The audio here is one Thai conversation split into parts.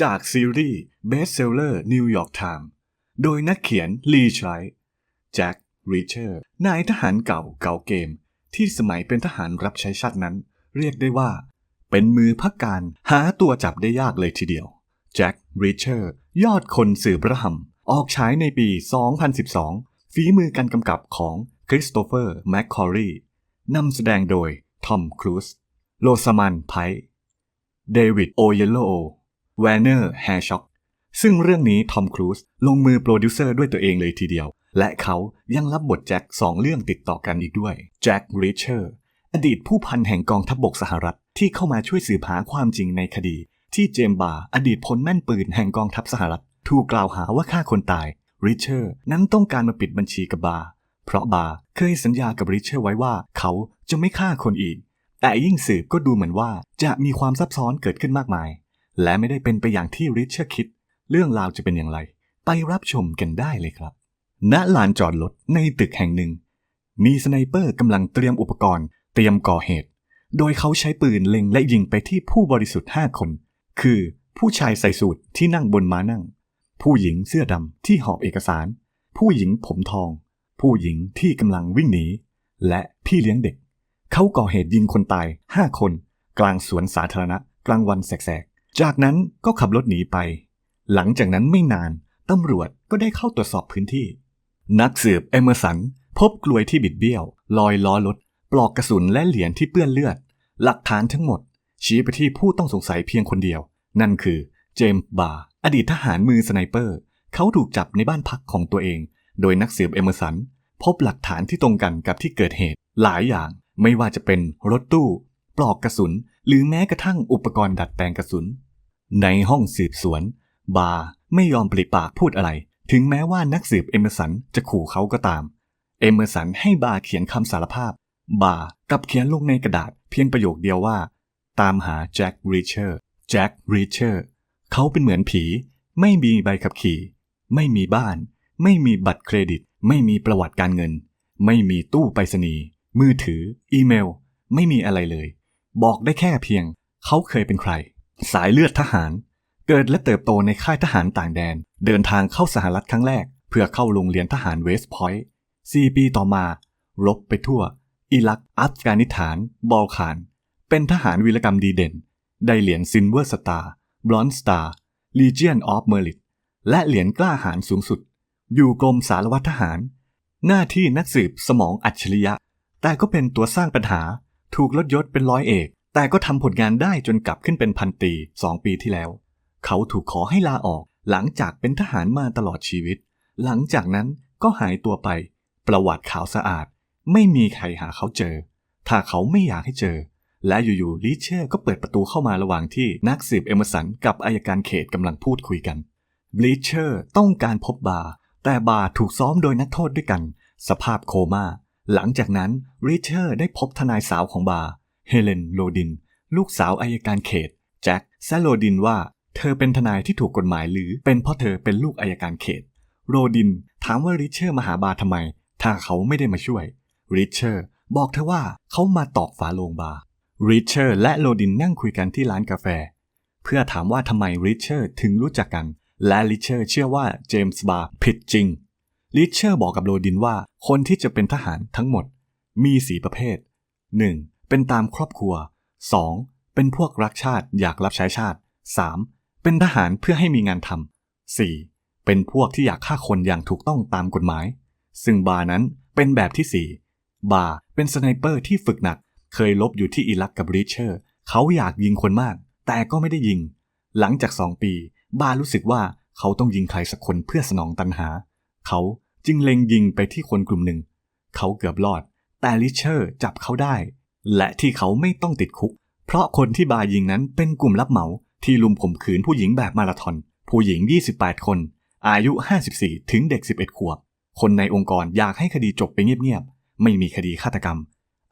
จากซีรีส์ Bestseller New York Times โดยนักเขียนลีชัยแจ็คริชเชอร์นายทหารเก่าเก่าเกม ที่สมัยเป็นทหารรับใช้ชาตินั้น เรียกได้ว่า เป็นมือพักการหาตัวจับได้ยากเลยทีเดียวแจ็คริชเชอร์ยอดคนสื่อพระหำออกฉายในปี 2012 ฝีมือการกำกับของคริสโตเฟอร์แมคคอรีนำแสดงโดยทอมครูซโลซามันไพเดวิดโอเยโล แวนเนอร์แฮช็อกซึ่งเรื่องนี้ทอมครูซลงมือโปรดิวเซอร์ด้วยตัวเองเลยทีเดียว และเขายังรับบทแจ็คสองเรื่องติดต่อกันอีกด้วยแจ็คริชเชอร์อดีตผู้พันแห่งกองทัพบบกสหรัฐที่เข้ามาช่วยสืบหาความจริงในคดี ที่เจมบาร์อดีตพลแม่นปืนแห่งกองทัพสหรัฐ ถูกกล่าวหาว่าฆ่าคนตายริชเชอร์นั้นต้องการมาปิดบัญชีกับบาร์เพราะบาร์เคยสัญญากับริชเชอร์ไว้ว่าเขาจะไม่ฆ่าคนอีก แต่ยิ่งสืบก็ดูเหมือนว่าจะมีความซับซ้อนเกิดขึ้นมากมาย และไม่ได้เป็นไปอย่างที่ริชเชอร์คิด เรื่องราวจะเป็นอย่างไร ไปรับชมกันได้เลยครับ ณลานจอดรถในตึกแห่งหนึ่ง มีสไนเปอร์กำลังเตรียมอุปกรณ์ เตรียมก่อเหตุ โดยเขาใช้ปืนเล็งและยิงไปที่ผู้บริสุทธิ์ 5 คน คือผู้ชายใส่สูทที่นั่งบนม้านั่ง ผู้หญิงเสื้อดำที่หอบเอกสาร ผู้หญิงผมทอง ผู้หญิงที่กำลังวิ่งหนี และพี่เลี้ยงเด็ก เขาก่อเหตุยิงคนตาย 5 คน กลางสวนสาธารณะกลางวันแสก จากนั้นก็ขับรถหนีไป หลังจากนั้นไม่นานตำรวจก็ได้เข้าตรวจสอบพื้นที่ นักสืบเอเมอร์สันพบกลวยที่บิดเบี้ยว ลอยล้อรถ ปลอกกระสุนและเหรียญที่เปื้อนเลือด หลักฐานทั้งหมด ชี้ไปที่ผู้ต้องสงสัยเพียงคนเดียว นั่นคือเจมส์บาร์อดีตทหารมือสไนเปอร์ เขาถูกจับในบ้านพักของตัวเอง โดยนักสืบเอเมอร์สัน พบหลักฐานที่ตรงกันกับที่เกิดเหตุ หลายอย่างไม่ว่าจะเป็นรถตู้ ปลอกกระสุน หรือแม้กระทั่งอุปกรณ์ดัดแปลงกระสุน ในห้องสืบสวน บาร์ไม่ยอมปริปากพูดอะไร ถึงแม้ว่านักสืบเอเมอร์สันจะขู่เขาก็ตาม เอเมอร์สันให้บาร์เขียนคำสารภาพ บาร์กับเขียนลงในกระดาษเพียงประโยคเดียวว่า ตามหาแจ็คริชเชอร์แจ็คริชเชอร์เขาเป็นเหมือนผี ไม่มีใบขับขี่ ไม่มีบ้าน ไม่มีบัตรเครดิต ไม่มีประวัติการเงิน ไม่มีตู้ไปรษณีย์มือถือ อีเมล ไม่มีอะไรเลย บอกได้แค่เพียง เขาเคยเป็นใคร สายเลือดทหาร เกิดและเติบโตในค่ายทหารต่างแดน เดินทางเข้าสหรัฐครั้งแรก เพื่อเข้าโรงเรียนทหารเวสต์พอยต์สี่ปีต่อมา รบไปทั่ว อิรัก อัฟกานิสถาน บอลข่าน เป็นทหารวีรกรรมดีเด่น ได้เหรียญซินเวอร์สตาร์ บลอนสตาร์ Legion of Merit และเหรียญกล้าหาญสูงสุด อยู่กรมสารวัตรทหาร หน้าที่นักสืบสมองอัจฉริยะ แต่ก็เป็นตัวสร้างปัญหา ถูกลดยศเป็นร้อยเอก แต่ก็ทำผลงานได้จนกลับขึ้นเป็นพันตีสองปีที่แล้ว เขาถูกขอให้ลาออกหลังจากเป็นทหารมาตลอดชีวิต หลังจากนั้นก็หายตัวไป ประวัติขาวสะอาด ไม่มีใครหาเขาเจอ ถ้าเขาไม่อยากให้เจอ และอยู่ๆลิเชอร์ก็เปิดประตูเข้ามาระหว่างที่นักสืบเอเมอร์สันกับอายการเขตกำลังพูดคุยกันลิเชอร์ต้องการพบบาร์แต่บาร์ถูกซ้อมโดยนักโทษด้วยกัน สภาพโคม่าหลังจากนั้นริเชอร์ได้พบทนายสาวของบาร์ เฮเลนโลดิน ลูกสาวอายการเขต แจ็คแซโลดินว่า เธอเป็นทนายที่ถูกกฎหมายหรือเป็นเพราะเธอเป็นลูกอายการเขต โรดินถามว่าริเชอร์มาหาบาร์ทำไม ถ้าเขาไม่ได้มาช่วย ริเชอร์บอกเธอว่าเขามาตอกฝาโลงบาร์ริชเชอร์และโรดินนั่งคุยกันที่ร้านกาแฟ เพื่อถามว่าทำไมริชเชอร์ถึงรู้จักกัน และริชเชอร์เชื่อว่าเจมส์บาร์ผิดจริงริชเชอร์บอกกับโรดินว่าคนที่จะเป็นทหารทั้งหมดมีสีประเภท 1. เป็นตามครอบครัว 2. เป็นพวกรักชาติอยากรับใช้ชาติ 3. เป็นทหารเพื่อให้มีงานทำ 4. เป็นพวกที่อยากฆ่าคนอย่างถูกต้องตามกฎหมาย ซึ่งบาร์นั้นเป็นแบบที่ 4 บาร์เป็นสไนเปอร์ที่ฝึกหนัก เคยลบอยู่ที่อิรักกับริเชอร์ เขาอยากยิงคนมาก แต่ก็ไม่ได้ยิง หลังจากสองปี บาร์รู้สึกว่าเขาต้องยิงใครสักคนเพื่อสนองตันหา เขาจึงเล็งยิงไปที่คนกลุ่มหนึ่ง เขาเกือบรอด แต่ริเชอร์จับเขาได้ และที่เขาไม่ต้องติดคุก เพราะคนที่บายิงนั้นเป็นกลุ่มรับเหมาที่ลุมข่มขืนผู้หญิงแบบมาราธอน ผู้หญิง 28 คน อายุ 54 ถึงเด็ก 11 ขวบ คนในองค์กรอยากให้คดีจบไปเงียบๆ ไม่มีคดีฆาตกรรม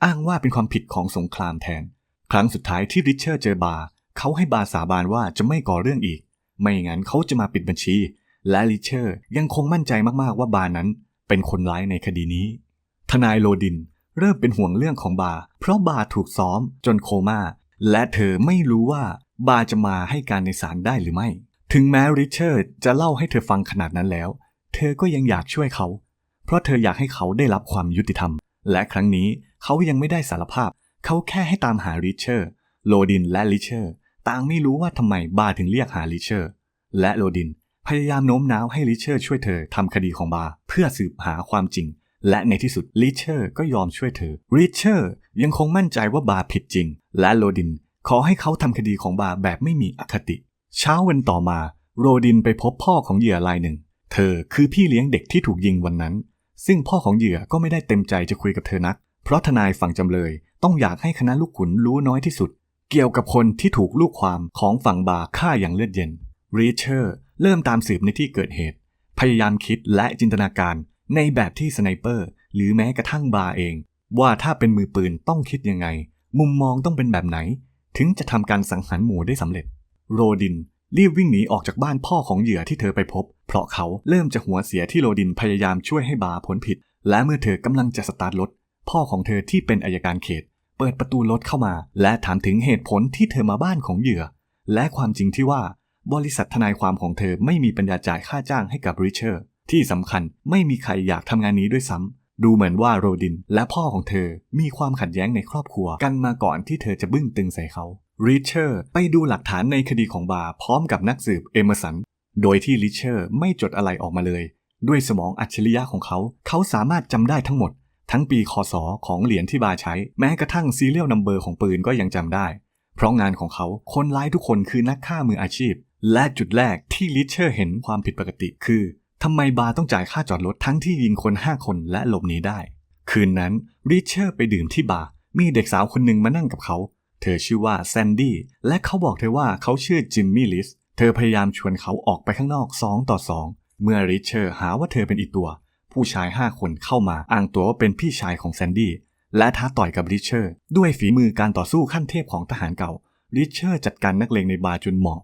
อ้างว่าเป็นความผิดของสงครามแทน ครั้งสุดท้ายที่ริชเชอร์เจอบา เขาให้บาสาบานว่าจะไม่ก่อเรื่องอีก ไม่งั้นเขาจะมาปิดบัญชี และริชเชอร์ยังคงมั่นใจมากๆว่าบานั้นเป็นคนร้ายในคดีนี้ ทนายโลดิน เริ่มเป็นห่วงเรื่องของบา เพราะบาถูกซ้อมจนโคม่า และเธอไม่รู้ว่าบาจะมาให้การในศาลได้หรือไม่ ถึงแม้ริชาร์ดจะเล่าให้เธอฟังขนาดนั้นแล้ว เธอก็ยังอยากช่วยเขา เพราะเธออยากให้เขาได้รับความยุติธรรม และครั้งนี้เขายังไม่ได้สารภาพ เขาแค่ให้ตามหาริชาร์ดโลดินและริชาร์ดต่างไม่รู้ว่าทำไมบาถึงเรียกหาริชาร์ดและโลดินพยายามโน้มน้าวให้ริชาร์ดช่วยเธอทำคดีของบาเพื่อสืบหาความจริง และในที่สุดริชาร์ก็ยอมช่วยเธอริชาร์ยังคงมั่นใจว่าบาผิดจริง และโลดินขอให้เขาทำคดีของบาแบบไม่มีอคติ เช้าวันต่อมา โรดินไปพบพ่อของเหยื่อรายหนึ่ง เธอคือพี่เลี้ยงเด็กที่ถูกยิงวันนั้น ซึ่งพ่อของเหยื่อก็ไม่ได้เต็มใจจะคุยกับเธอนัก เพราะทนายฝั่งจำเลยต้องอยากให้คณะลูกขุนรู้น้อยที่สุด เกี่ยวกับคนที่ถูกลูกความของฝั่งบาฆ่าอย่างเลือดเย็นริชาร์เริ่มตามสืบในที่เกิดเหตุ พยายามคิดและจินตนาการ ในแบบที่สไนเปอร์หรือแม้กระทั่งบาร์เอง ว่าถ้าเป็นมือปืนต้องคิดยังไง มุมมองต้องเป็นแบบไหน ถึงจะทำการสังหารหมู่ได้สำเร็จ โรดินรีบวิ่งหนีออกจากบ้านพ่อของเหยื่อที่เธอไปพบ เพราะเขาเริ่มจะหัวเสียที่โรดินพยายามช่วยให้บาร์พ้นผิด และเมื่อเธอกำลังจะสตาร์ทรถพ่อของเธอที่เป็นอายการเขต เปิดประตูรถเข้ามา และถามถึงเหตุผลที่เธอมาบ้านของเหยื่อ และความจริงที่ว่า บริษัททนายความของเธอไม่มีปัญญาจ่ายค่าจ้างให้กับริชาร์ ที่สำคัญไม่มีใครอยากทำงานนี้ด้วยซ้ำ ดูเหมือนว่าโรดินและพ่อของเธอมีความขัดแย้งในครอบครัวกันมาก่อนที่เธอจะบึ้งตึงใส่เขาริชาร์ไปดูหลักฐานในคดีของบาร์พร้อมกับนักสืบเอเมอร์สัน โดยที่ริชาร์ไม่จดอะไรออกมาเลย ด้วยสมองอัจฉริยะของเขา เขาสามารถจำได้ทั้งหมด ทั้งปีคศของเหรียญที่บาร์ใช้ แม้กระทั่งซีเรียลนัมเบอร์ของปืนก็ยังจำได้ เพราะงานของเขาคนร้ายทุกคนคือนักฆ่ามืออาชีพ และจุดแรกที่ริชาร์เห็นความผิดปกติคือ ทำไมบาร์ต้องจ่ายค่าจอดรถทั้งที่ยิงคน5คนและหลบหนีได้ คืนนั้นริชาร์ไปดื่มที่บาร์มีเด็กสาวคนหนึ่งมานั่งกับเขา เธอชื่อว่าแซนดี้และเขาบอกเธอว่าเขาชื่อจิมมี่ลิสเธอพยายามชวนเขาออกไปข้างนอก 2 ต่อ 2 เมื่อริชาร์หาว่าเธอเป็นอีตัว ผู้ชาย 5 คนเข้ามาอ้างตัวว่าเป็นพี่ชายของแซนดี้และท้าต่อยกับริชาร์ด้วยฝีมือการต่อสู้ขั้นเทพของทหารเก่าริชาร์จัดการนักเลงในบาร์จนหมอบ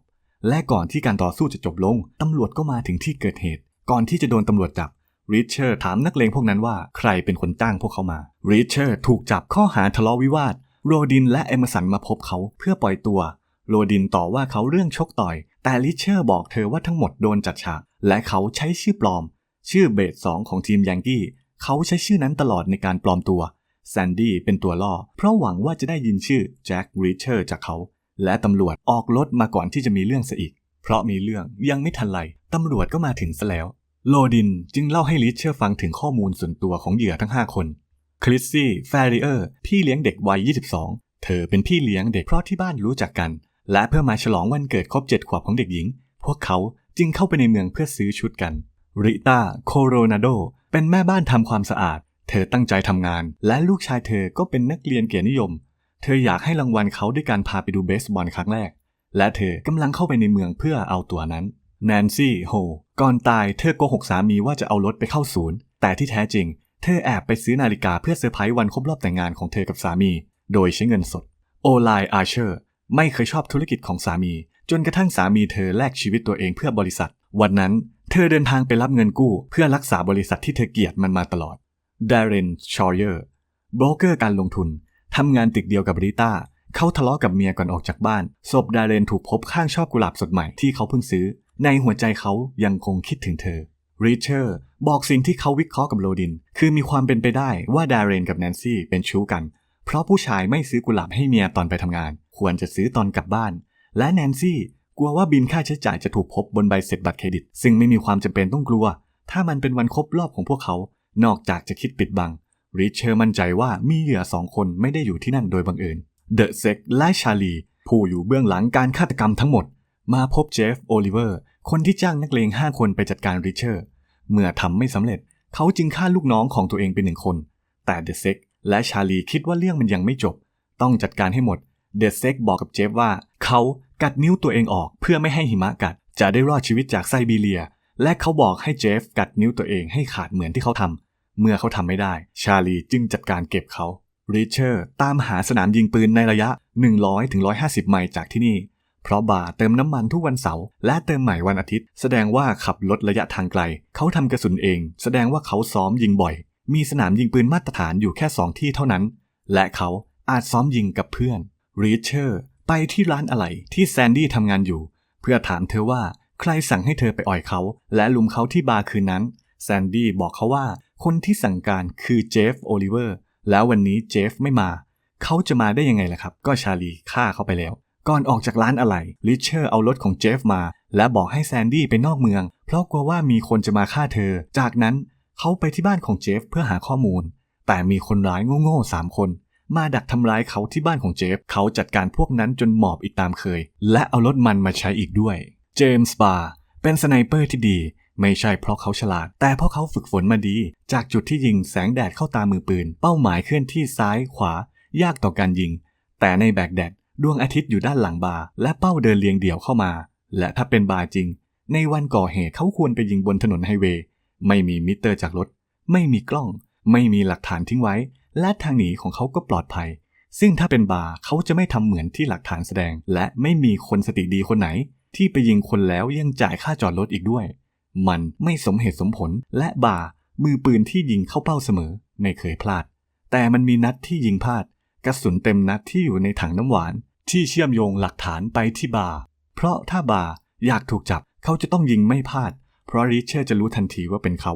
และก่อนที่การต่อสู้จะจบลง ตำรวจก็มาถึงที่เกิดเหตุ ก่อนที่จะโดนตำรวจจับริชาร์ถามนักเลงพวกนั้นว่าใครเป็นคนจ้างพวกเขามาริชาร์ถูกจับข้อหาทะเลาะวิวาท โรดินและเอมสันมาพบเขาเพื่อปล่อยตัว โรดินต่อว่าเขาเรื่องชกต่อย แต่ริชาร์บอกเธอว่าทั้งหมดโดนจัดฉาก และเขาใช้ชื่อปลอม ชื่อเบสสองของทีมยังกี้ เขาใช้ชื่อนั้นตลอดในการปลอมตัวแซนดี้เป็นตัวล่อ เพราะหวังว่าจะได้ยินชื่อแจ็คริชาร์จากเขา และตำรวจออกรถมาก่อนที่จะมีเรื่องซะอีก เพราะมีเรื่องยังไม่ทันไร ตำรวจก็มาถึงซะแล้ว โลดินจึงเล่าให้ลิชเชอร์ฟังถึงข้อมูลส่วนตัวของเหยื่อทั้ง 5 คน คลิสซี่แฟริเออร์ พี่เลี้ยงเด็กวัย 22 เธอเป็นพี่เลี้ยงเด็กเพราะที่บ้านรู้จักกัน และเพื่อมาฉลองวันเกิดครบ7ขวบของเด็กหญิง พวกเขาจึงเข้าไปในเมืองเพื่อซื้อชุดกัน ริต้าโคโรนาโด เป็นแม่บ้านทำความสะอาด เธอตั้งใจทำงาน และลูกชายเธอก็เป็นนักเรียนเกียรตินิยม เธออยากให้รางวัลเขาด้วยการพาไปดูเบสบอลครั้งแรก และเธอกำลังเข้าไปในเมืองเพื่อเอาตัวนั้น แนนซี่โฮก่อนตายเธอโกหกสามีว่าจะเอารถไปเข้าศูนย์ แต่ที่แท้จริง เธอแอบไปซื้อนาฬิกาเพื่อเซอร์ไพรส์วันครบรอบแต่งงานของเธอกับสามี โดยใช้เงินสด โอไลอาเชอร์ ไม่เคยชอบธุรกิจของสามี จนกระทั่งสามีเธอแลกชีวิตตัวเองเพื่อบริษัท วันนั้นเธอเดินทางไปรับเงินกู้ เพื่อรักษาบริษัทที่เธอเกลียดมันมาตลอดดารินชอร์เยอร์โบรกเกอร์การลงทุนทำงานตึกเดียวกับริต้าเขาทะเลาะกับเมียก่อนออกจากบ้านศพดาเรนถูกพบข้างชอบกุหลาบสดใหม่ที่เขาเพิ่งซื้อ ในหัวใจเขายังคงคิดถึงเธอริชาร์ดบอกสิ่งที่เขาวิเคราะห์กับโรดิน คือมีความเป็นไปได้ว่าดาเรนกับแนนซี่เป็นชู้กัน เพราะผู้ชายไม่ซื้อกุหลาบให้เมียตอนไปทำงาน ควรจะซื้อตอนกลับบ้าน และแนนซี่กลัวว่าบินค่าใช้จ่ายจะถูกพบบนใบเสร็จบัตรเครดิต ซึ่งไม่มีความจำเป็นต้องกลัว ถ้ามันเป็นวันครบรอบของพวกเขา นอกจากจะคิดปิดบังริชเชอร์มั่นใจว่ามีเหยื่อสองคนไม่ได้อยู่ที่นั่นโดยบังเอิญเดอะเซ็กและชาลีผู้อยู่เบื้องหลังการฆาตกรรมทั้งหมด มาพบเจฟโอลิเวอร์ คนที่จ้างนักเลง5คนไปจัดการริชเชอร์ เมื่อทำไม่สำเร็จ เขาจึงฆ่าลูกน้องของตัวเองเป็นหนึ่งคน แต่เดอะเซ็กและชาลีคิดว่าเรื่องมันยังไม่จบ ต้องจัดการให้หมด เดอะเซ็กบอกกับเจฟว่า เขากัดนิ้วตัวเองออกเพื่อไม่ให้หิมะกัด จะได้รอดชีวิตจากไซบีเรีย และเขาบอกให้เจฟกัดนิ้วตัวเองให้ขาดเหมือนที่เขาทำเมื่อเขาทำไม่ได้ ชาลีจึงจัดการเก็บเขาริชเชอร์ตามหาสนามยิงปืนในระยะ 100-150 ไมล์จากที่นี่ เพราะบาร์เติมน้ำมันทุกวันเสาร์และเติมใหม่วันอาทิตย์ แสดงว่าขับรถระยะทางไกล เขาทำกระสุนเอง แสดงว่าเขาซ้อมยิงบ่อย มีสนามยิงปืนมาตรฐานอยู่แค่สองที่เท่านั้น และเขาอาจซ้อมยิงกับเพื่อนริชเชอร์ไปที่ร้านอะไหล่ที่แซนดี้ทำงานอยู่ เพื่อถามเธอว่าใครสั่งให้เธอไปอ่อยเขา และลุมเขาที่บาร์คืนนั้นแซนดี้บอกเขาว่าคนที่สั่งการคือเจฟโอลิเวอร์แล้ววันนี้เจฟไม่มา เขาจะมาได้ยังไงล่ะครับ ก็ชาลีฆ่าเขาไปแล้ว ก่อนออกจากร้านอะไหล่ลิเชอร์เอารถของเจฟมา และบอกให้แซนดี้ไปนอกเมือง เพราะกลัวว่ามีคนจะมาฆ่าเธอ จากนั้นเขาไปที่บ้านของเจฟเพื่อหาข้อมูล แต่มีคนร้ายโง่ๆสามคน มาดักทำร้ายเขาที่บ้านของเจฟ เขาจัดการพวกนั้นจนหมอบอีกตามเคย และเอารถมันมาใช้อีกด้วย เจมส์บาร์เป็นสไนเปอร์ที่ดี ไม่ใช่เพราะเขาฉลาด แต่เพราะเขาฝึกฝนมาดี จากจุดที่ยิงแสงแดดเข้าตามือปืน เป้าหมายเคลื่อนที่ซ้ายขวา ยากต่อการยิง แต่ในแบกแดด ดวงอาทิตย์อยู่ด้านหลังบาร์และเป้าเดินเรียงเดี่ยวเข้ามา และถ้าเป็นบาร์จริง ในวันก่อเหตุเขาควรไปยิงบนถนนไฮเวย์ไม่มีมิเตอร์จากรถ ไม่มีกล้อง ไม่มีหลักฐานทิ้งไว้ และทางหนีของเขาก็ปลอดภัย ซึ่งถ้าเป็นบาร์เขาจะไม่ทำเหมือนที่หลักฐานแสดง และไม่มีคนสติดีคนไหน ที่ไปยิงคนแล้วยังจ่ายค่าจอดรถอีกด้วย มันไม่สมเหตุสมผลและบาร์มือปืนที่ยิงเข้าเป้าเสมอ ไม่เคยพลาด แต่มันมีนัดที่ยิงพลาด กระสุนเต็มนัดที่อยู่ในถังน้ำหวาน ที่เชื่อมโยงหลักฐานไปที่บาร์เพราะถ้าบาร์อยากถูกจับเขาจะต้องยิงไม่พลาด เพราะริชเชอร์จะรู้ทันทีว่าเป็นเขา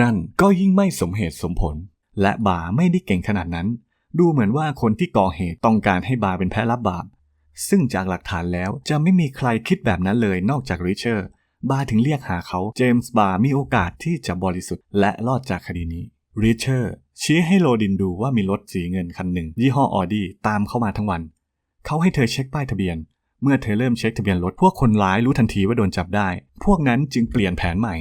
นั่นก็ยิ่งไม่สมเหตุสมผล และบาร์ไม่ได้เก่งขนาดนั้น ดูเหมือนว่าคนที่ก่อเหตุต้องการให้บาร์เป็นแพ้รับบาปซึ่งจากหลักฐานแล้วจะไม่มีใครคิดแบบนั้นเลยนอกจากริชเชอร์ บาร์ถึงเรียกหาเขาเจมส์บาร์มีโอกาสที่จะบริสุทธิ์และรอดจากคดีนี้ริชเชอร์ชี้ให้โรดินดูว่ามีรถสีเงินคันหนึ่ง ยี่ห้อออดี้ตามเข้ามาทั้งวัน เขาให้เธอเช็คป้ายทะเบียน เมื่อเธอเริ่มเช็คทะเบียนรถพวกคนร้ายรู้ทันทีว่าโดนจับได้ พวกนั้นจึงเปลี่ยนแผนใหม่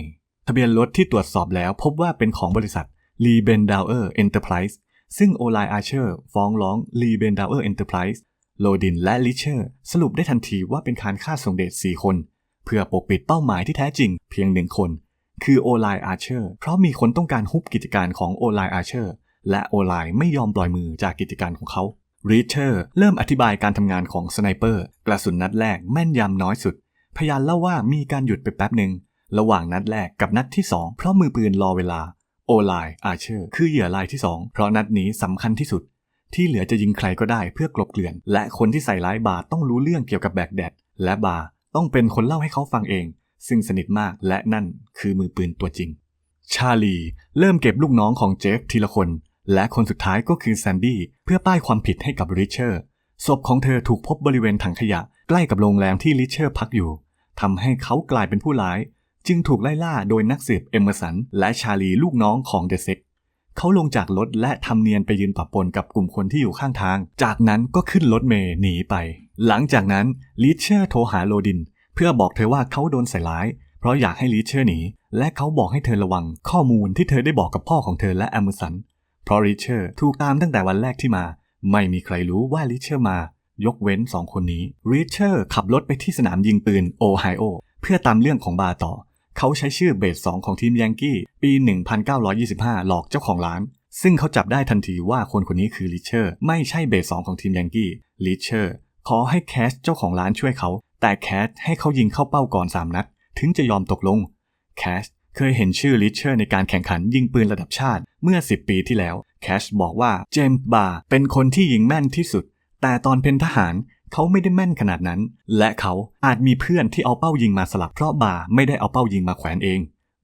ทะเบียนรถที่ตรวจสอบแล้วพบว่าเป็นของบริษัท l e b e n d a u e r Enterprise ซึ่งโอไลอาเชอร์ฟ้องร้อง l e b e n d a u e r Enterprise โลดินและลิเชอร์สรุปได้ทันทีว่าเป็นการฆ่าส่งเดช4คน เพื่อปกปิดเป้าหมายที่แท้จริงเพียงหนึ่งคน คือโอไลอาเชอร์เพราะมีคนต้องการฮุบกิจการของโอไลอาเชอร์และโอไลไม่ยอมปล่อยมือจากกิจการของเขา ริเชอร์เริ่มอธิบายการทำงานของสไนเปอร์กระสุนนัดแรกแม่นยำน้อยสุด พยานเล่าว่ามีการหยุดไปแป๊บหนึ่งระหว่างนัดแรกกับนัดที่ 2 เพราะมือปืนรอเวลา โอไลอาเชอร์ คือเหยื่อรายที่ 2 เพราะนัดนี้สำคัญที่สุด ที่เหลือจะยิงใครก็ได้เพื่อกลบเกลื่อน และคนที่ใส่ร้ายบาต้องรู้เรื่องเกี่ยวกับแบกแดดและบาต้องเป็นคนเล่าให้เขาฟังเอง ซึ่งสนิทมากและนั่นคือมือปืนตัวจริง ชาลี เริ่มเก็บลูกน้องของเจฟทีละคน และคนสุดท้ายก็คือแซนดี้เพื่อป้ายความผิดให้กับริชเชอร์ศพของเธอถูกพบบริเวณถังขยะ ใกล้กับโรงแรมที่ริชเชอร์พักอยู่ทำให้เขากลายเป็นผู้ร้าย จึงถูกไล่ล่าโดยนักสืบเอมเมอร์สัน และชาลีลูกน้องของเดอะเซ็กเขาลงจากรถและทำเนียนไปยืนปะปนกับกลุ่มคนที่อยู่ข้างทาง จากนั้นก็ขึ้นรถเมย์หนีไป หลังจากนั้นลิเชอร์โทรหาโรดิน เพื่อบอกเธอว่าเขาโดนใส่ร้าย เพราะอยากให้ลิเชอร์หนี และเขาบอกให้เธอระวังข้อมูลที่เธอได้บอกกับพ่อของเธอและแอมเมอร์สัน เพราะริเชอร์ถูกตามตั้งแต่วันแรกที่มา ไม่มีใครรู้ว่าริเชอร์มา ยกเว้นสองคนนี้ริเชอร์ขับรถไปที่สนามยิงปืนโอไฮโอเพื่อตามเรื่องของบาร์ต่อ เขาใช้ชื่อเบส2ของทีมยังกี้ปี 1925 หลอกเจ้าของร้าน ซึ่งเขาจับได้ทันทีว่าคนคนนี้คือลิเชอร์ไม่ใช่เบส2ของทีมยังกี้ลิเชอร์ขอให้แคชเจ้าของร้านช่วยเขา แต่แคชให้เขายิงเข้าเป้าก่อน 3 นัด ถึงจะยอมตกลง แคช เคยเห็นชื่อลิเชอร์ในการแข่งขันยิงปืนระดับชาติเมื่อ 10 ปีที่แล้ว แคชบอกว่าเจมส์บาร์เป็นคนที่ยิงแม่นที่สุด แต่ตอนเป็นทหารเขาไม่ได้แม่นขนาดนั้น และเขาอาจมีเพื่อนที่เอาเป้ายิงมาสลับเพราะบาร์ไม่ได้เอาเป้ายิงมาแขวนเอง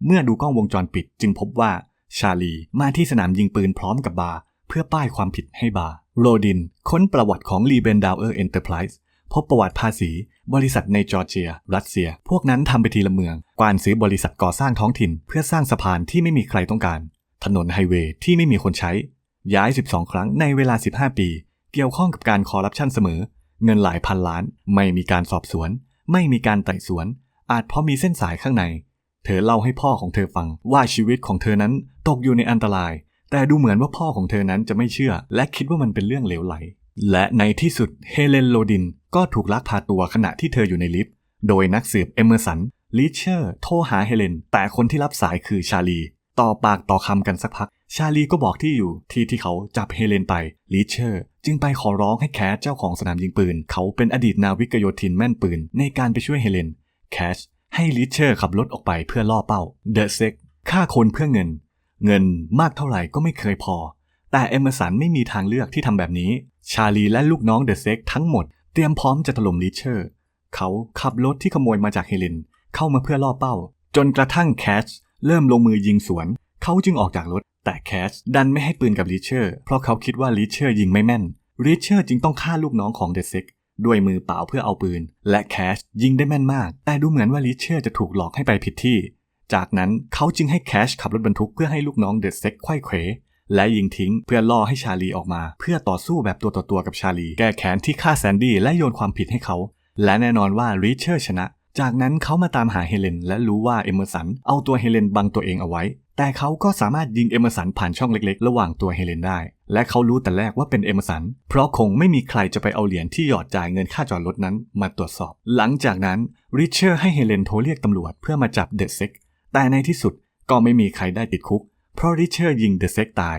เมื่อดูกล้องวงจรปิดจึงพบว่าชาลีมาที่สนามยิงปืนพร้อมกับบาร์เพื่อป้ายความผิดให้บาร์โรดิน ค้นประวัติของรีเบนดาวเออร์เอ็นเตอร์ไพรส์พบประวัติภาษี บริษัทในจอร์เจีย รัสเซีย พวกนั้นทำไปทีละเมือง กวานซื้อบริษัทก่อสร้างท้องถิ่น เพื่อสร้างสะพานที่ไม่มีใครต้องการ ถนนไฮเวย์ที่ไม่มีคนใช้ ย้าย 12 ครั้งในเวลา 15 ปี เกี่ยวข้องกับการคอร์รัปชันเสมอ เงินหลายพันล้าน ไม่มีการสอบสวน ไม่มีการไต่สวน อาจเพราะมีเส้นสายข้างใน เธอเล่าให้พ่อของเธอฟังว่าชีวิตของเธอนั้นตกอยู่ในอันตราย แต่ดูเหมือนว่าพ่อของเธอนั้นจะไม่เชื่อ และคิดว่ามันเป็นเรื่องเหลวไหล และในที่สุดเฮเลนโรดินก็ถูกลักพาตัวขณะที่เธออยู่ในลิฟต์ โดยนักสืบเอเมอร์สันลิเชอร์โทรหาเฮเลน แต่คนที่รับสายคือชาลี ต่อปากต่อคำกันสักพัก ชาลีก็บอกที่อยู่ที่ที่เขาจับเฮเลนไปลิเชอร์จึงไปขอร้องให้แคชเจ้าของสนามยิงปืน เขาเป็นอดีตนาวิกโยธินแม่นปืน ในการไปช่วยเฮเลนแคชให้ลิเชอร์ขับรถออกไปเพื่อล่อเป้าเดอะเซ็กฆ่าคนเพื่อเงิน เงินมากเท่าไหร่ก็ไม่เคยพอ แต่เอมเมอร์สันไม่มีทางเลือกที่ทำแบบนี้ ชาลีและลูกน้องเดอะเซ็กทั้งหมดเตรียมพร้อมจะถล่มลิเชอร์ เขาขับรถที่ขโมยมาจากเฮเลนเข้ามาเพื่อล่อเป้า จนกระทั่งแคชเริ่มลงมือยิงสวน เขาจึงออกจากรถ แต่แคชดันไม่ให้ปืนกับลิเชอร์ เพราะเขาคิดว่าลิเชอร์ยิงไม่แม่นลิเชอร์จึงต้องฆ่าลูกน้องของเดอะเซ็กด้วยมือเปล่าเพื่อเอาปืน และแคชยิงได้แม่นมาก แต่ดูเหมือนว่าลิเชอร์จะถูกหลอกให้ไปผิดที่ จากนั้นเขาจึงให้แคชขับรถบรรทุกเพื่อให้ลูกน้องเดอะเซ็กไขว้เขว และยิงทิ้งเพื่อล่อให้ชาลีออกมา เพื่อต่อสู้แบบตัวต่อตัวกับชาลี แก้แค้นที่ฆ่าแซนดี้และโยนความผิดให้เขา และแน่นอนว่าริเชอร์ชนะ จากนั้นเขามาตามหาเฮเลน และรู้ว่าเอเมอร์สันเอาตัวเฮเลนบังตัวเองเอาไว้ แต่เขาก็สามารถยิงเอเมอร์สันผ่านช่องเล็กๆ ระหว่างตัวเฮเลนได้ และเขารู้แต่แรกว่าเป็นเอเมอร์สัน เพราะคงไม่มีใครจะไปเอาเหรียญที่หยอดจ่ายเงินค่าจอดรถนั้นมาตรวจสอบ หลังจากนั้นริเชอร์ให้เฮเลนโทรเรียกตำรวจเพื่อมาจับเดอะเซ็กแต่ในที่สุดก็ไม่มีใครได้ติดคุก เพราะริเชอร์ยิงเดอะเซ็กตาย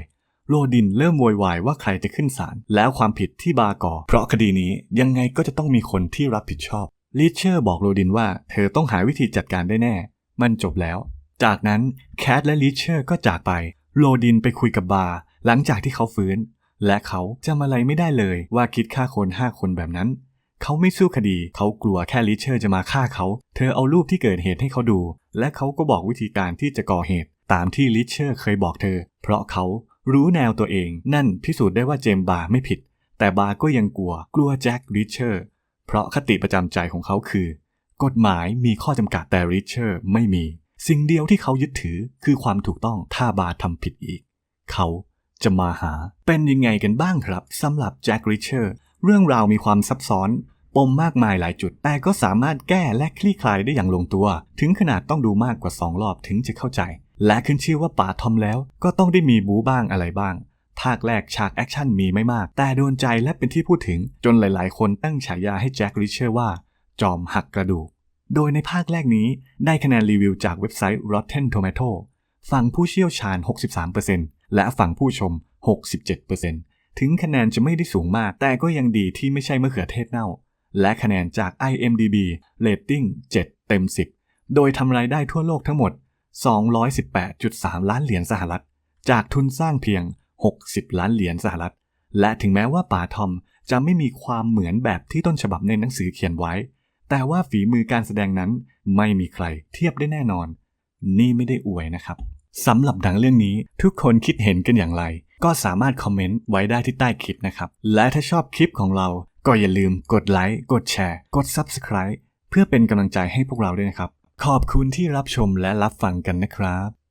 โรดินเริ่มโวยวายว่าใครจะขึ้นศาลแล้วความผิดที่บาก่อ เพราะคดีนี้ยังไงก็จะต้องมีคนที่รับผิดชอบลิเชอร์บอกโรดินว่าเธอต้องหาวิธีจัดการได้แน่ มันจบแล้ว จากนั้นแคทและลิเชอร์ก็จากไปโรดินไปคุยกับบาหลังจากที่เขาฟื้น และเขาจำอะไรไม่ได้เลยว่าคิดฆ่าคนห้าคนแบบนั้นเขาไม่สู้คดี เขากลัวแค่ลิเชอร์จะมาฆ่าเขา เธอเอารูปที่เกิดเหตุให้เขาดู และเขาก็บอกวิธีการที่จะก่อเหตุ ตามที่ลิเชอร์เคยบอกเธอ เพราะเขารู้แนวตัวเองนั่นพิสูจน์ได้ว่าเจมบาร์ไม่ผิด แต่บาร์ก็ยังกลัวกลัวแจ็คลิเชอร์เพราะคติประจำใจของเขาคือ กฎหมายมีข้อจำกัดแต่ริเชอร์ไม่มี สิ่งเดียวที่เขายึดถือคือความถูกต้องถ้าบาร์ทำผิดอีก เขาจะมาหาเป็นยังไงกันบ้างครับสำหรับแจ็คริเชอร์เรื่องราวมีความซับซ้อน ปมมากมายหลายจุด แต่ก็สามารถแก้และคลี่คลายได้อย่างลงตัว ถึงขนาดต้องดูมากกว่า 2 รอบถึงจะเข้าใจ และขึ้นชื่อว่าป่าทอมแล้ว ก็ต้องได้มีบูบ้างอะไรบ้าง ภาคแรกฉากแอคชั่นมีไม่มาก แต่โดนใจและเป็นที่พูดถึงจนหลายๆ คนตั้งฉายาให้แจ็คริเชอร์ว่า จอมหักกระดูก โดยในภาคแรกนี้ได้คะแนนรีวิวจากเว็บไซต์ Rotten Tomato ฝั่งผู้เชี่ยวชาญ 63%และฝั่งผู้ชม 67%ถึงคะแนนจะไม่ได้สูงมาก แต่ก็ยังดีที่ไม่ใช่มะเขือเทศเน่า และคะแนนจาก IMDb เรตติ้ง 7 เต็ม 10 โดยทำรายได้ทั่วโลกทั้งหมด 218.3 ล้านเหรียญสหรัฐ จากทุนสร้างเพียง 60 ล้านเหรียญสหรัฐ และถึงแม้ว่าป่าทอมจะไม่มีความเหมือนแบบที่ต้นฉบับในหนังสือเขียนไว้ แต่ว่าฝีมือการแสดงนั้นไม่มีใครเทียบได้แน่นอน นี่ไม่ได้อวยนะครับสำหรับหนังเรื่องนี้ทุกคนคิดเห็นกันอย่างไร ก็สามารถคอมเมนต์ไว้ได้ที่ใต้คลิปนะครับ และถ้าชอบคลิปของเราก็อย่าลืมกดไลค์ กดแชร์ กด Subscribe เพื่อเป็นกำลังใจให้พวกเราด้วยนะครับ ขอบคุณที่รับชมและรับฟังกันนะครับ